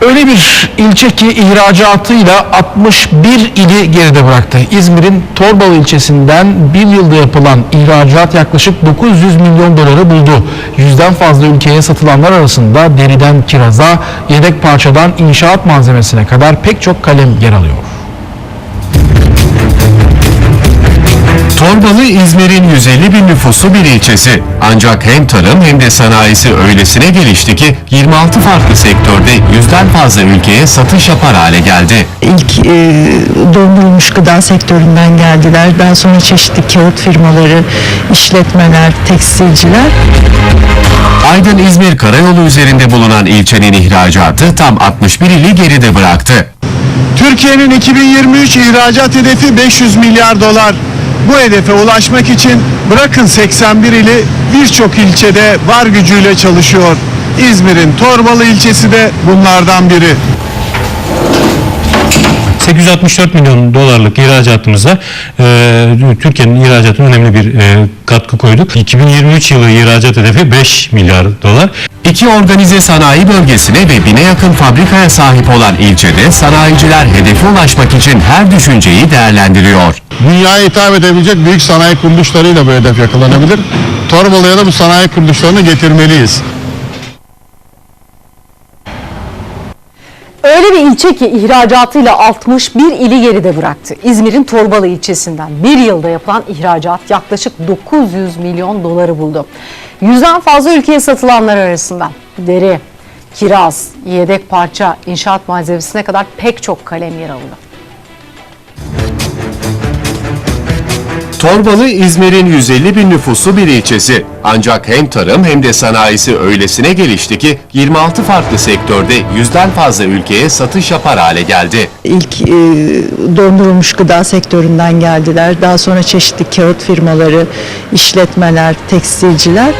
Öyle bir ilçe ki ihracatıyla 61 ili geride bıraktı. İzmir'in Torbalı ilçesinden bir yılda yapılan ihracat yaklaşık 900 milyon doları buldu. Yüzden fazla ülkeye satılanlar arasında deriden kiraza, yedek parçadan inşaat malzemesine kadar pek çok kalem yer alıyor. Torbalı İzmir'in 150 bin nüfusu bir ilçesi. Ancak hem tarım hem de sanayisi öylesine gelişti ki 26 farklı sektörde yüzden fazla ülkeye satış yapar hale geldi. İlk e, dondurulmuş gıda sektöründen geldiler. Daha sonra çeşitli kağıt firmaları, işletmeler, tekstilciler. Aydın İzmir Karayolu üzerinde bulunan ilçenin ihracatı tam 61 ili geride bıraktı. Türkiye'nin 2023 ihracat hedefi 500 milyar dolar. Bu hedefe ulaşmak için bırakın 81 ili birçok ilçede var gücüyle çalışıyor. İzmir'in Torbalı ilçesi de bunlardan biri. 864 milyon dolarlık ihracatımıza e, Türkiye'nin ihracatına önemli bir e, katkı koyduk. 2023 yılı ihracat hedefi 5 milyar dolar. İki organize sanayi bölgesine ve bine yakın fabrikaya sahip olan ilçede sanayiciler hedefe ulaşmak için her düşünceyi değerlendiriyor. Dünyaya hitap edebilecek büyük sanayi kuruluşlarıyla bu hedef yakalanabilir. Torbalı'ya da bu sanayi kuruluşlarını getirmeliyiz. Öyle bir ilçe ki ihracatıyla 61 ili geride bıraktı. İzmir'in Torbalı ilçesinden bir yılda yapılan ihracat yaklaşık 900 milyon doları buldu. Yüzden fazla ülkeye satılanlar arasında deri, kiraz, yedek parça, inşaat malzemesine kadar pek çok kalem yer aldı. Torbalı İzmir'in 150 bin nüfusu bir ilçesi. Ancak hem tarım hem de sanayisi öylesine gelişti ki 26 farklı sektörde yüzden fazla ülkeye satış yapar hale geldi. İlk e, dondurulmuş gıda sektöründen geldiler. Daha sonra çeşitli kağıt firmaları, işletmeler, tekstilciler.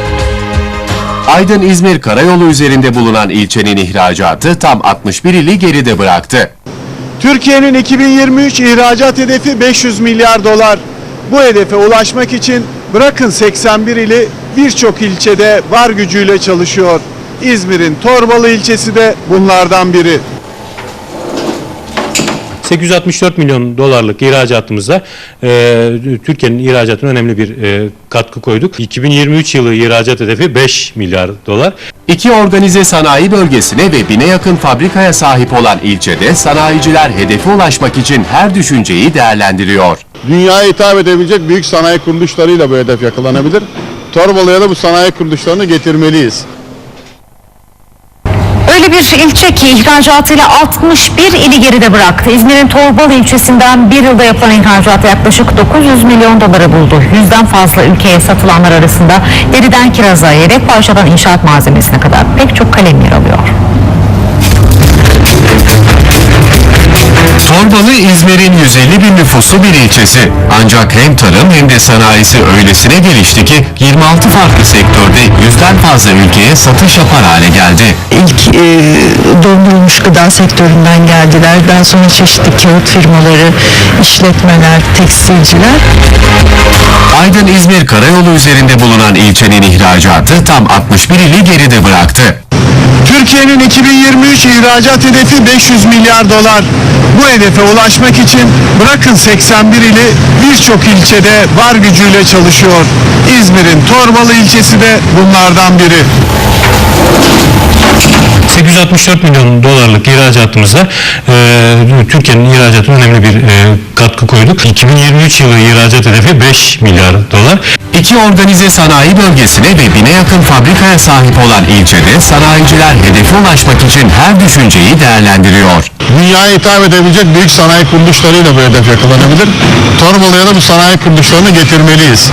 Aydın İzmir Karayolu üzerinde bulunan ilçenin ihracatı tam 61 ili geride bıraktı. Türkiye'nin 2023 ihracat hedefi 500 milyar dolar. Bu hedefe ulaşmak için bırakın 81 ili birçok ilçede var gücüyle çalışıyor. İzmir'in Torbalı ilçesi de bunlardan biri. 864 milyon dolarlık ihracatımıza e, Türkiye'nin ihracatına önemli bir e, katkı koyduk. 2023 yılı ihracat hedefi 5 milyar dolar. İki organize sanayi bölgesine ve bine yakın fabrikaya sahip olan ilçede sanayiciler hedefe ulaşmak için her düşünceyi değerlendiriyor. Dünyaya hitap edebilecek büyük sanayi kuruluşlarıyla bu hedef yakalanabilir. Torbalı'ya da bu sanayi kuruluşlarını getirmeliyiz. Öyle bir ilçe ki ihracatıyla 61 ili geride bıraktı. İzmir'in Torbalı ilçesinden bir yılda yapılan ihracat yaklaşık 900 milyon doları buldu. Yüzden fazla ülkeye satılanlar arasında deriden kiraza, yedek parçadan inşaat malzemesine kadar pek çok kalem yer alıyor. Torbalı İzmir'in 150 bin nüfusu bir ilçesi. Ancak hem tarım hem de sanayisi öylesine gelişti ki 26 farklı sektörde yüzden fazla ülkeye satış yapar hale geldi. İlk e, dondurulmuş gıda sektöründen geldiler. Daha sonra çeşitli kağıt firmaları, işletmeler, tekstilciler. Aydın İzmir Karayolu üzerinde bulunan ilçenin ihracatı tam 61 ili geride bıraktı. Türkiye'nin 2023 ihracat hedefi 500 milyar dolar. Bu hedefe ulaşmak için bırakın 81 ili birçok ilçede var gücüyle çalışıyor. İzmir'in Torbalı ilçesi de bunlardan biri. 864 milyon dolarlık ihracatımıza e, Türkiye'nin ihracatına önemli bir e, katkı koyduk. 2023 yılı ihracat hedefi 5 milyar dolar. İki organize sanayi bölgesine ve bine yakın fabrikaya sahip olan ilçede sanayiciler hedefe ulaşmak için her düşünceyi değerlendiriyor. Dünyaya hitap edebilecek büyük sanayi kuruluşlarıyla bu hedef yakalanabilir. Torbalı'ya da bu sanayi kuruluşlarını getirmeliyiz.